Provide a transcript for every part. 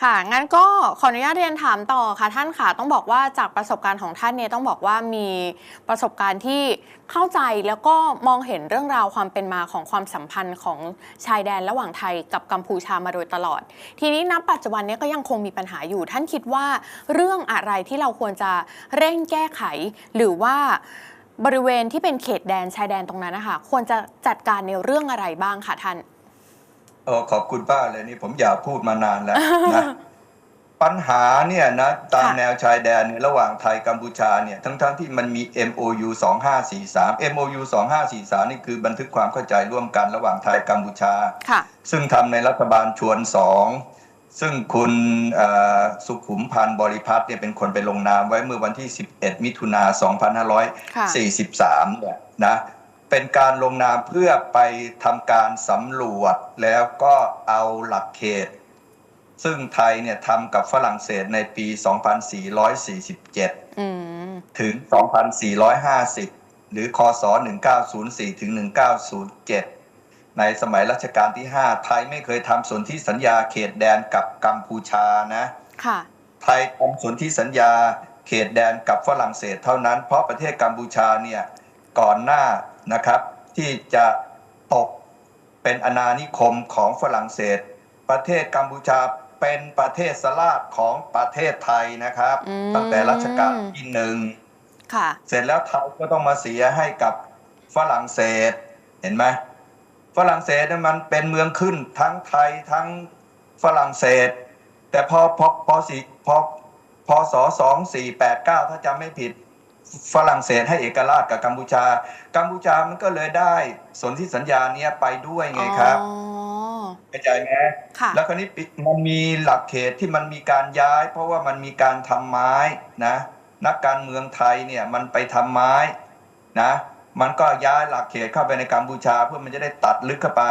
ค่ะ งั้นก็ขออนุญาตเรียนถามต่อค่ะท่านค่ะ ต้องบอกว่าจากประสบการณ์ของท่านเนี่ยต้องบอกว่ามีประสบการณ์ที่เข้าใจแล้วก็มองเห็นเรื่องราวความเป็นมาของความสัมพันธ์ของชายแดนระหว่างไทยกับกัมพูชามาโดยตลอด ทีนี้ณปัจจุบันเนี้ก็ยังคงมีปัญหาอยู่ ท่านคิดว่าเรื่องอะไรที่เราควรจะเร่งแก้ไข หรือว่าบริเวณที่เป็นเขตแดนชายแดนตรงนั้นนะคะควรจะจัดการในเรื่องอะไรบ้างคะท่าน โอ้ขอบคุณป้าเลยนี่ผมอยากพูดมานานแล้วนะปัญหาเนี่ยนะตามค่ะแนวชายแดนเนี่ยระหว่างไทยกัมพูชาเนี่ยทั้งๆทที่มันมี MOU 2543 MOU 2543 นี่คือบันทึกความเข้าใจร่วมกันระหว่างไทยกัมพูชาค่ะซึ่งทำในรัฐบาลชวนสองซึ่งคุณเอ่อสุขุมพันธ์บริพัตรเนี่ยเป็นคนไปลงนามไว้เมื่อวันที่ 11 มิถุนาค่ะ2543เนี่ยนะ เป็นการลงนามเพื่อไปทำการสำรวจแล้วก็เอาหลักเขต ซึ่งไทยเนี่ยทำกับฝรั่งเศสในปี 2447อืมถึง 2450 หรือคศ1904 ถึง 1907 ในสมัยรัชกาลที่ 5 ไทยไม่เคยทำสนธิสัญญาเขตแดนกับกัมพูชานะค่ะไทยทำสนธิสัญญาเขตแดนกับฝรั่งเศสเท่านั้น เพราะประเทศกัมพูชาเนี่ยก่อนหน้า นะครับ ที่จะตกเป็นอาณานิคมของฝรั่งเศส ประเทศกัมพูชาเป็นประเทศสลาดของประเทศไทยนะครับอืมตั้งแต่รัชกาลที่หนึ่งค่ะเสร็จแล้วไทยก็ต้องมาเสียให้กับฝรั่งเศสเห็นไหมฝรั่งเศสเนี่ยมันเป็นเมืองขึ้นทั้งไทยทั้งฝรั่งเศส แต่พอพอพอสี่พอพศสองสี่แปดเก้าถ้าจำไม่ผิด ฝรั่งเศสให้เอกราชกับกัมพูชา กัมพูชามันก็เลยได้สนธิสัญญาเนี้ยไปด้วยไงครับอ๋อเข้าใจไหมค่ะแล้วคราวนี้ปิมันมีหลักเขตที่มันมีการย้าย เพราะว่ามันมีการทำไม้นะ นักการเมืองไทยเนี่ยมันไปทำไม้นะ มันก็ย้ายหลักเขตเข้าไปในกัมพูชา เพื่อมันจะได้ตัดลึกเข้าไป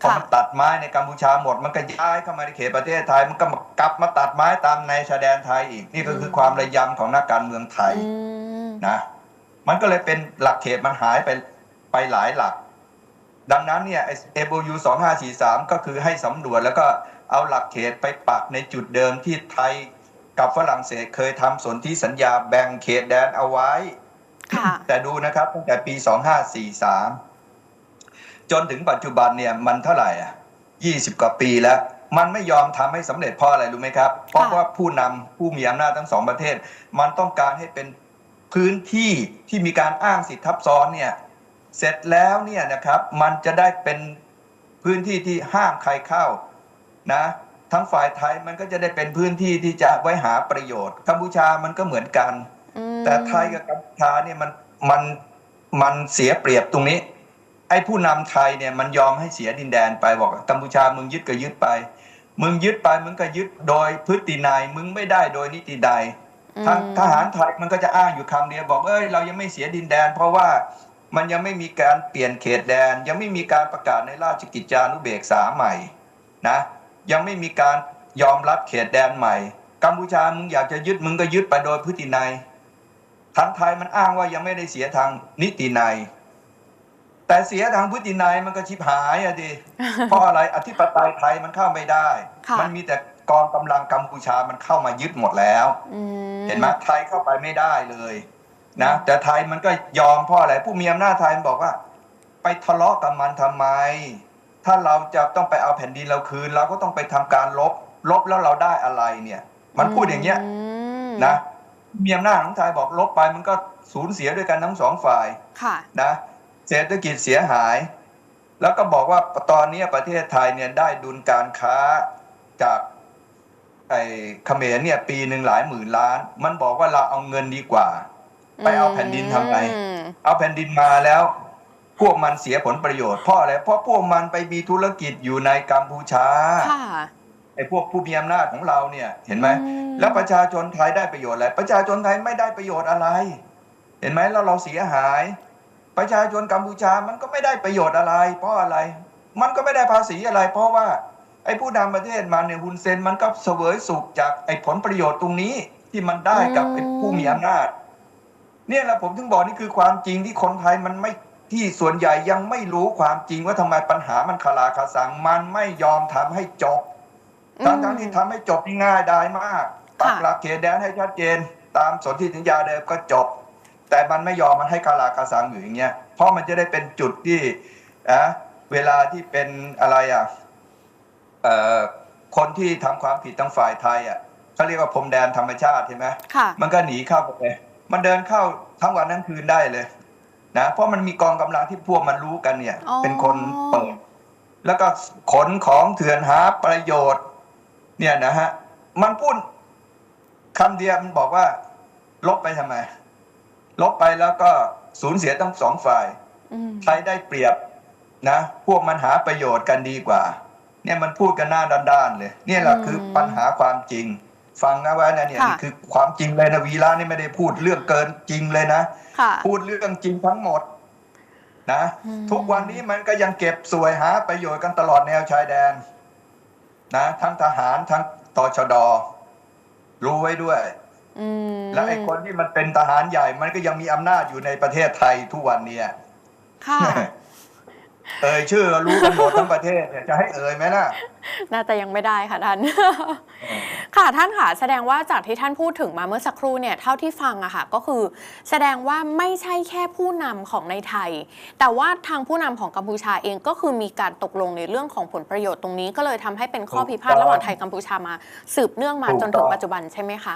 พอค่ะมันตัดไม้ในกัมพูชาหมด มันก็ย้ายเข้ามาในเขตประเทศไทย มันก็มากลับมาตัดไม้ตามในชายแดนไทยอีก นี่ก็คือความระยำของนักการเมืองไทยอืม นะมันก็เลยเป็นหลักเขตมันหายไปไปหลายหลัก ดังนั้นเนี่ยไอ้ MOU 2543 ก็คือให้สำรวจแล้วก็เอาหลักเขตไปปักในจุดเดิมที่ไทยกับฝรั่งเศสเคยทำสนธิสัญญาแบ่งเขตแดนเอาไว้ค่ะแต่ดูนะครับตั้งแต่ปี 2543 จนถึงปัจจุบันเนี่ยมันเท่าไหร่อะ20 กว่าปีแล้ว มันไม่ยอมทำให้สำเร็จเพราะอะไรรู้ไหมครับ เพราะว่าผู้นำผู้มีอำนาจทั้งสองประเทศ มันต้องการให้เป็น พื้นที่ที่มีการอ้างสิทธิทับซ้อนเนี่ยเสร็จแล้วเนี่ยนะครับมันจะได้เป็นพื้นที่ที่ห้ามใครเข้านะทั้งฝ่ายไทยมันก็จะได้เป็นพื้นที่ที่จะไว้หาประโยชน์กัมพูชามันก็เหมือนกันอืมแต่ไทยกับกัมพูชาเนี่ยมันมันมันเสียเปรียบตรงนี้ ไอ้ผู้นำไทยเนี่ยมันยอมให้เสียดินแดนไปบอกกัมพูชามึงยึดก็ยึดไป มึงยึดไปมึงก็ยึดโดยพฤตินัยมึงไม่ได้โดยนิติใด ทางทหารไทยมันก็จะอ้างอยู่คำเดียวบอกเอ้ยเรายังไม่เสียดินแดน เพราะว่ามันยังไม่มีการเปลี่ยนเขตแดน ยังไม่มีการประกาศในราชกิจจานุเบกษาใหม่นะยังไม่มีการยอมรับเขตแดนใหม่ กัมพูชามึงอยากจะยึดมึงก็ยึดไปโดยพฤตินัยทางไทยมันอ้างว่ายังไม่ได้เสียทางนิตินัย แต่เสียทางพฤตินัยมันก็ชิบหายอะดิเพราะอะไรอธิปไตยไทยมันเข้าไม่ได้ค่ะมันมีแต่ กองกำลังกัมพูชามันเข้ามายึดหมดแล้วอืมเห็นไหมไทยเข้าไปไม่ได้เลยนะแต่ไทยมันก็ยอมเพราะอะไรผู้มีอำนาจไทยมันบอกว่า ไปทะเลาะกับมันทำไม ถ้าเราจะต้องไปเอาแผ่นดินเราคืน เราก็ต้องไปทำการลบ ลบแล้วเราได้อะไรเนี่ย มันพูดอย่างเงี้ยมนะมีอำนาจของไทยบอกลบไปมันก็สูญเสียด้วยกันทั้งสองฝ่ายค่ะนะเศรษฐกิจเสียหาย แล้วก็บอกว่าตอนนี้ประเทศไทยเนี่ยได้ดุลการค้าจาก ไอ้เขมรเนี่ย ปีหนึ่งหลายหมื่นล้าน มันบอกว่าเราเอาเงินดีกว่า ไปเอาแผ่นดินทำไงอืมเอาแผ่นดินมาแล้ว พวกมันเสียผลประโยชน์เพราะอะไรเพราะพวกมันไปมีธุรกิจอยู่ในกัมพูชาค่ะไอ้พวกผู้มีอำนาจของเราเนี่ย เห็นไหมอืมแล้วประชาชนไทยได้ประโยชน์อะไรประชาชนไทยไม่ได้ประโยชน์อะไร เห็นไหมแล้วเราเสียหาย ประชาชนกัมพูชามันก็ไม่ได้ประโยชน์อะไร เพราะอะไร มันก็ไม่ได้ภาษีอะไร เพราะว่า ไอ้ผู้นำประเทศมันเนี่ยฮุนเซนมันก็เสวยสุขจากไอ้ผลประโยชน์ตรงนี้ที่มันได้กับไอ้ผู้มีอำนาจ เนี่ยแหละผมถึงบอกนี่คือความจริงที่คนไทยมันไม่ที่ส่วนใหญ่ยังไม่รู้ความจริงว่าทำไมปัญหามันคาราคาซังมันไม่ยอมทำให้จบทั้งทั้งที่ทำให้จบนี่ง่ายได้มากปักค่ะหลักเขตแดนให้ชัดเจน ตามสนธิสัญญาเดิมก็จบ แต่มันไม่ยอมมันให้คาราคาซังอยู่อย่างเงี้ยเพราะมันจะได้เป็นจุดที่อะเวลาที่เป็นอะไรอะเอ่อ คนที่ทำความผิดทางฝ่ายไทยอะเขาเรียกว่าพรมแดนธรรมชาติใช่ไหมค่ะมันก็หนีเข้าไปเลยมันเดินเข้าทั้งวันทั้งคืนได้เลยนะเพราะมันมีกองกำลังที่พวกมันรู้กันเนี่ยอ๋อเป็นคนเปิด แล้วก็ขนของเถื่อนหาประโยชน์ เนี่ยนะฮะมันพูดคำเดียวมันบอกว่า ลบไปทำไม ลบไปแล้วก็สูญเสียทั้งสองฝ่ายอืมใครได้เปรียบนะ พวกมันหาประโยชน์กันดีกว่า เนี่ยมันพูดกันหน้าด้านๆเลยเนี่ยแหละคือปัญหาความจริง ฟังนะว่านะเนี่ยค่ะนี่คือความจริงเลยนะวีระนี่ไม่ได้พูดเรื่องเกินจริงเลยนะค่ะพูดเรื่องจริงทั้งหมดนะอืมทุกวันนี้มันก็ยังเก็บสวยหาประโยชน์กันตลอดแนวชายแดนนะทั้งทหารทั้งตชดรู้ไว้ด้วยอืมและไอ้คนที่มันเป็นทหารใหญ่มันก็ยังมีอำนาจอยู่ในประเทศไทยทุกวันเนี้ยค่ะ เอ่ยชื่อรู้กันหมดทั้งประเทศเนี่ยจะให้เอ่ยไหมล่ะ น่าจะยังไม่ได้ค่ะท่าน ค่ะท่านค่ะแสดงว่าจากที่ท่านพูดถึงมาเมื่อสักครู่เนี่ยเท่าที่ฟังอะค่ะก็คือ แสดงว่าไม่ใช่แค่ผู้นำของในไทย แต่ว่าทางผู้นำของกัมพูชาเองก็คือมีการตกลงในเรื่องของผลประโยชน์ตรงนี้ ก็เลยทำให้เป็นข้อพิพาทระหว่างไทยกัมพูชามา สืบเนื่องมาถูกจนถึงต้องปัจจุบันใช่ไหมคะ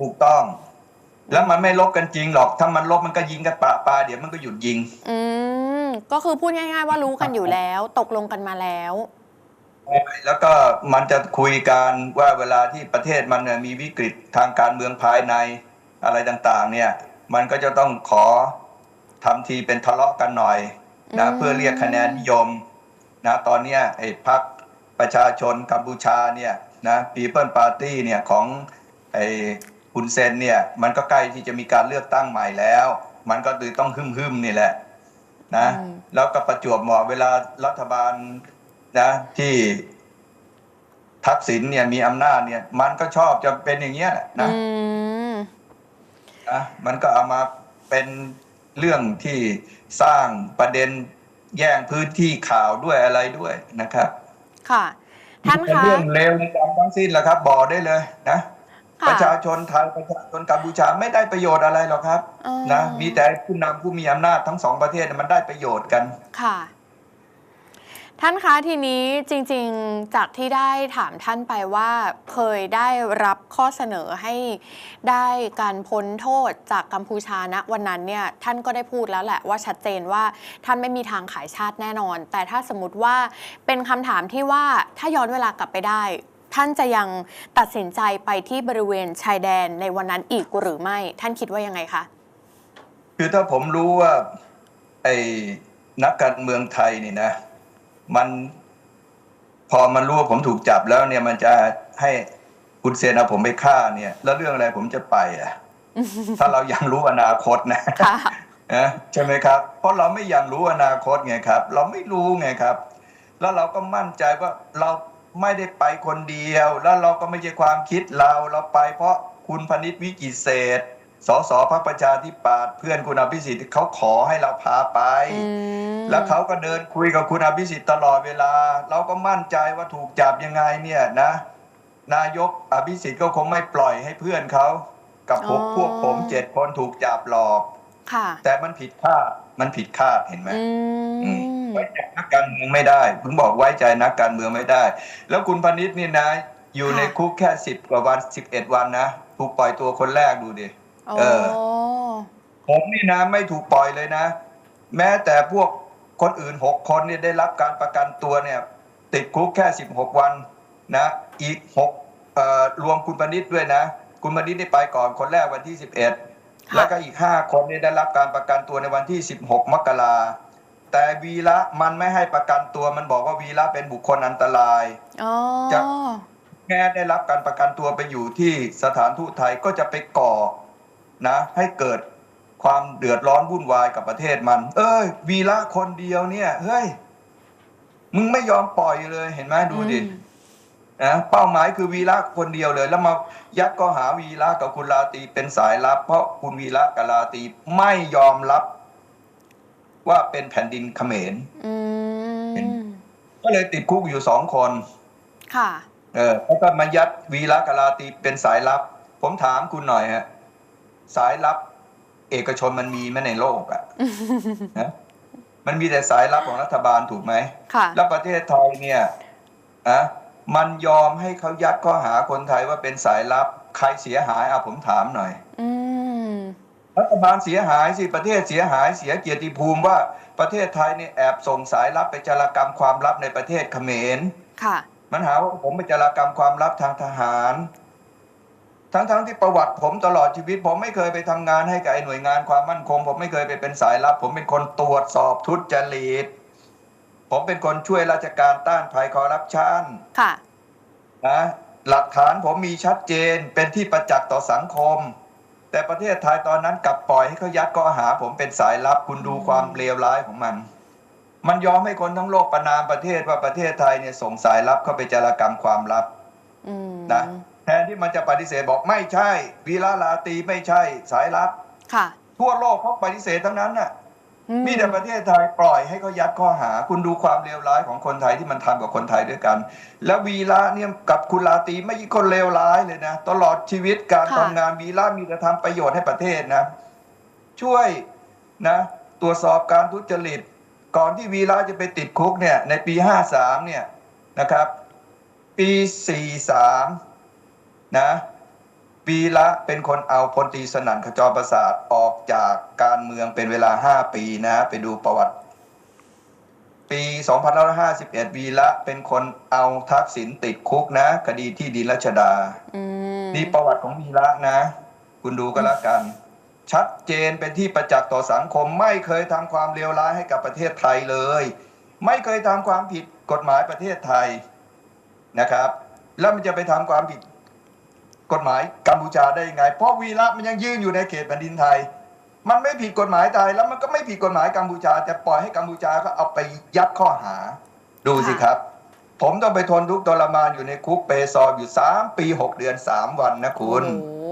ถูกต้อง แล้วมันไม่ลบกันจริงหรอกถ้ามันลบมันก็ยิงกันปะปาเดี๋ยวมันก็หยุดยิง อืม ก็คือพูดง่าย ๆ ว่ารู้กันอยู่แล้ว ตกลงกันมาแล้ว แล้วก็มันจะคุยกันว่าเวลาที่ประเทศมันเนี่ยมีวิกฤตทางการเมืองภายในอะไรต่างๆ เนี่ย มันก็จะต้องขอทำทีเป็นทะเลาะกันหน่อยนะเพื่อเรียกคะแนนนิยมนะตอนนี้ไอ้พรรคประชาชนกัมพูชาเนี่ยนะปีเปิลปาร์ตี้เนี่ยของไอ้คุณเซนเนี่ยมันก็ใกล้ที่จะมีการเลือกตั้งใหม่แล้ว มันก็เลยต้องหึ่มๆนี่แหละ นะอืมแล้วก็ประจวบเหมาะเวลารัฐบาลนะที่ทักษิณเนี่ยมีอำนาจเนี่ย มันก็ชอบจะเป็นอย่างเงี้ยแหละนะอืมนะมันก็เอามาเป็นเรื่องที่สร้างประเด็นแย่งพื้นที่ข่าวด้วยอะไรด้วยนะครับ ค่ะ ท่านเป็นคะเรื่องเลวในการทั้งสิ้นแหละครับ บอกได้เลยนะค่ะ ประชาชนไทยประชาชนกัมพูชาไม่ได้ประโยชน์อะไรหรอกครับอ๋อนะมีแต่ผู้นำผู้มีอำนาจทั้งสองประเทศเนี่ยมันได้ประโยชน์กันค่ะท่านคะทีนี้จริงๆจากที่ได้ถามท่านไปว่าเคยได้รับข้อเสนอให้ได้การพ้นโทษจากกัมพูชาณวันนั้นเนี่ยท่านก็ได้พูดแล้วแหละว่าชัดเจนว่าท่านไม่มีทางขายชาติแน่นอน แต่ถ้าสมมติว่าเป็นคำถามที่ว่าถ้าย้อนเวลากลับไปได้ ท่านจะยังตัดสินใจไปที่บริเวณชายแดนในวันนั้นอีกหรือไม่ ท่านคิดว่ายังไงคะ คือถ้าผมรู้ว่าไอ้นักการเมืองไทยนี่นะ มันพอมันรู้ว่าผมถูกจับแล้วเนี่ยมันจะให้คุณเซนเอาผมไปฆ่าเนี่ย แล้วเรื่องอะไรผมจะไปอะ ถ้าเรายังรู้อนาคตนะค่ะนะใช่ไหมครับ เพราะเราไม่อยากรู้อนาคตไงครับ เราไม่รู้ไงครับ แล้วเราก็มั่นใจว่าเรา ไม่ได้ไปคนเดียว แล้วเราก็ไม่ใช่ความคิดเราเราไปเพราะคุณพนิษฐ์วิจิตรเศษสสพรรคประชาธิปัตย์เพื่อนคุณอภิสิทธิ์เขาขอให้เราพาไปอืมแล้วเขาก็เดินคุยกับคุณอภิสิทธิ์ตลอดเวลา เราก็มั่นใจว่าถูกจับยังไงเนี่ยนะ นายกอภิสิทธิ์ก็คงไม่ปล่อยให้เพื่อนเขากับพวกพวกผมเจ็ดคนถูกจับหลอกค่ะแต่มันผิดคาดมันผิดคาดเห็นไหมอือืม ไว้ใจนักการเมืองไม่ได้ผมบอกไว้ใจนักการเมืองไม่ได้ แล้วคุณพนิษฐ์นี่นะ อยู่ในคุกแค่สิบกว่าวันสิบเอ็ดวันนะถูกปล่อยตัวคนแรกดูดิโอ้เออผมนี่นะ ไม่ถูกปล่อยเลยนะ แม้แต่พวกคนอื่นหกคนเนี่ยได้รับการประกันตัวเนี่ย ติดคุกแค่สิบหกวันนะอีกหกเอ่อรวมคุณพนิษฐ์ด้วยนะ คุณพนิษฐ์ได้ไปก่อนคนแรกวันที่สิบเอ็ดค่ะแล้วก็อีกห้าคนเนี่ยได้รับการประกันตัวในวันที่สิบหกมกรา แต่วีระมันไม่ให้ประกันตัวมันบอกว่าวีระเป็นบุคคลอันตรายอ๋อจะแม้ได้รับการประกันตัวไปอยู่ที่สถานทูตไทยก็จะไปก่อนะ ให้เกิดความเดือดร้อนวุ่นวายกับประเทศมัน เอ้ยวีระคนเดียวเนี่ยเฮ้ยมึงไม่ยอมปล่อยเลยเห็นไหมดูดิอืมนะเป้าหมายคือวีระคนเดียวเลย แล้วมายัดก็หาวีระกับคุณลาตรีเป็นสายลับ เพราะคุณวีระกับลาตรีไม่ยอมรับ ว่าเป็นแผ่นดินเขมรอืเห็นมก็เลยติดคุกอยู่สองคน ค่ะ เออแล้วก็มายัดวีระกบลาตีเป็นสายลับ ผมถามคุณหน่อยฮะ สายลับ เอกชนมันมีไหมในโลกอะ่ะมันมีแต่สายลับของรัฐบาลถูกไหมค่ะแล้วประเทศไทยเนี่ยอะมันยอมให้เขายัดข้อหาคนไทยว่าเป็นสายลับ ใครเสียหายเอาผมถามหน่อย อืม รัฐบาลเสียหายสิประเทศเสียหายเสียเกียรติภูมิว่าประเทศไทยเนี่ยแอบส่งสายลับไปจารกรรมความลับในประเทศเขมรค่ะมันหาว่าผมไปจารกรรมความลับทางทหาร ทั้งๆที่ประวัติผมตลอดชีวิต ผมไม่เคยไปทำงานให้กับไอ้หน่วยงานความมั่นคง ผมไม่เคยไปเป็นสายลับ ผมเป็นคนตรวจสอบทุจริตผมเป็นคนช่วยราชการต้านภัยคอร์รัปชันค่ะนะหลักฐานผมมีชัดเจนเป็นที่ประจักษ์ต่อสังคม แต่ประเทศไทยตอนนั้นกลับปล่อยให้เขายัดข้อหา ผมเป็นสายลับคุณดูความเลวร้ายของมัน มันยอมให้คนทั้งโลกประนามประเทศว่าประเทศไทยเนี่ยส่งสายลับเข้าไปจารกรรมความลับอืมนะแทนที่มันจะปฏิเสธบอกไม่ใช่วีระลาตรีไม่ใช่สายลับ ค่ะ ทั่วโลกเขาปฏิเสธทั้งนั้นน่ะอื มีแต่ประเทศไทยปล่อยให้เขายัดข้อหา คุณดูความเลวร้ายของคนไทยที่มันทำกับคนไทยด้วยกัน แล้ววีระเนี่ยกับคุณลาตีไม่ใช่คนเลวร้ายเลยนะ ตลอดชีวิตการทำงานวีระมีแต่ทำประโยชน์ให้ประเทศนะ ช่วยนะ ตรวจสอบการทุจริต ก่อนที่วีระจะไปติดคุกเนี่ย ในปีห้าสามเนี่ยนะครับ ปีสี่สามนะ วีระเป็นคนเอาพลตรีสนั่นขจรประสาทออกจากการเมืองเป็นเวลาห้าปีนะไปดูประวัติ ปี2551วีระเป็นคนเอาทักษิณติดคุกนะ คดีที่ดินรัชดาอืมนี่ประวัติของวีระนะ คุณดูก็แล้วกัน ชัดเจนเป็นที่ประจักษ์ต่อสังคม ไม่เคยทำความเลวร้ายให้กับประเทศไทยเลย ไม่เคยทำความผิดกฎหมายประเทศไทยนะครับ แล้วมันจะไปทำความผิด กฎหมายกัมพูชาได้ยังไง เพราะวีระมันยังยืนอยู่ในเขตแผ่นดินไทย มันไม่ผิดกฎหมายไทยแล้วมันก็ไม่ผิดกฎหมายกัมพูชาจะปล่อยให้กัมพูชาก็เอาไปยัดข้อหา ดูสิครับ ผมต้องไปทนทุกข์ทรมานอยู่ในคุกเปซอยอยู่สามปีหกเดือนสามวันนะคุณโอ้โห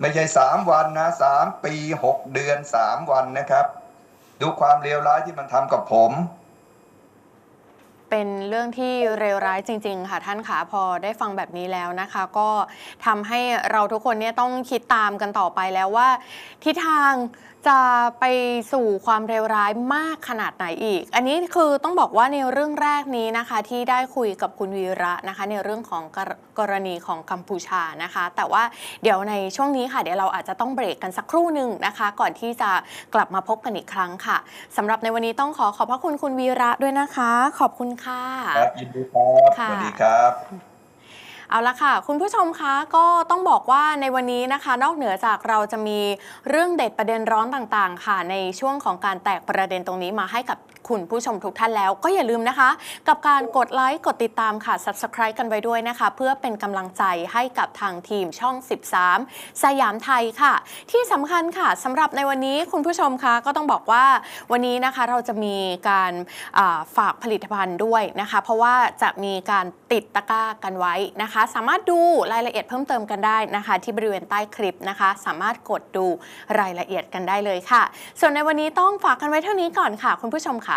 ไม่ใช่สามวันนะสามปีหกเดือนสามวันนะครับ ดูความเลวร้ายที่มันทำกับผม เป็นเรื่องที่เลวร้ายจริง ๆ ค่ะท่านขาพอได้ฟังแบบนี้แล้วนะคะ ก็ทำให้เราทุกคนเนี่ยต้องคิดตามกันต่อไปแล้วว่า ทิศทางจะไปสู่ความเลวร้ายมากขนาดไหนอีก อันนี้คือต้องบอกว่าในเรื่องแรกนี้นะคะที่ได้คุยกับคุณวีระนะคะ ในเรื่องของกรกรณีของกัมพูชานะคะ แต่ว่าเดี๋ยวในช่วงนี้ค่ะเดี๋ยวเราอาจจะต้องเบรกกันสักครู่หนึ่งนะคะ ก่อนที่จะกลับมาพบกันอีกครั้งค่ะสำหรับในวันนี้ต้องขอขอบพระคุณคุณวีระด้วยนะคะ ขอบคุณค่ะครับยินดีครับค่ะสวัสดีครับ เอาละค่ะ คุณผู้ชมคะก็ต้องบอกว่าในวันนี้นะคะ นอกเหนือจากเราจะมีเรื่องเด็ดประเด็นร้อนต่างๆ ค่ะ ในช่วงของการแตกประเด็นตรงนี้มาให้กับ คุณผู้ชมทุกท่านแล้วก็อย่าลืมนะคะ กับการกดไลค์กดติดตามค่ะ Subscribe กันไว้ด้วยนะคะ เพื่อเป็นกำลังใจให้กับทางทีมช่อง 13 สยามไทยค่ะ ที่สำคัญค่ะสำหรับในวันนี้คุณผู้ชมคะก็ต้องบอกว่าวันนี้นะคะเราจะมีการาฝากผลิตภัณฑ์ด้วยนะคะ เพราะว่าจะมีการติดตะกร้ากันไว้นะคะ สามารถดูรายละเอียดเพิ่มเติมกันได้นะคะ ที่บริเวณใต้คลิปนะคะ สามารถกดดูรายละเอียดกันได้เลยค่ะ ส่วนในวันนี้ต้องฝากกันไว้เท่านี้ก่อนค่ะ คุณผู้ชมค่ะ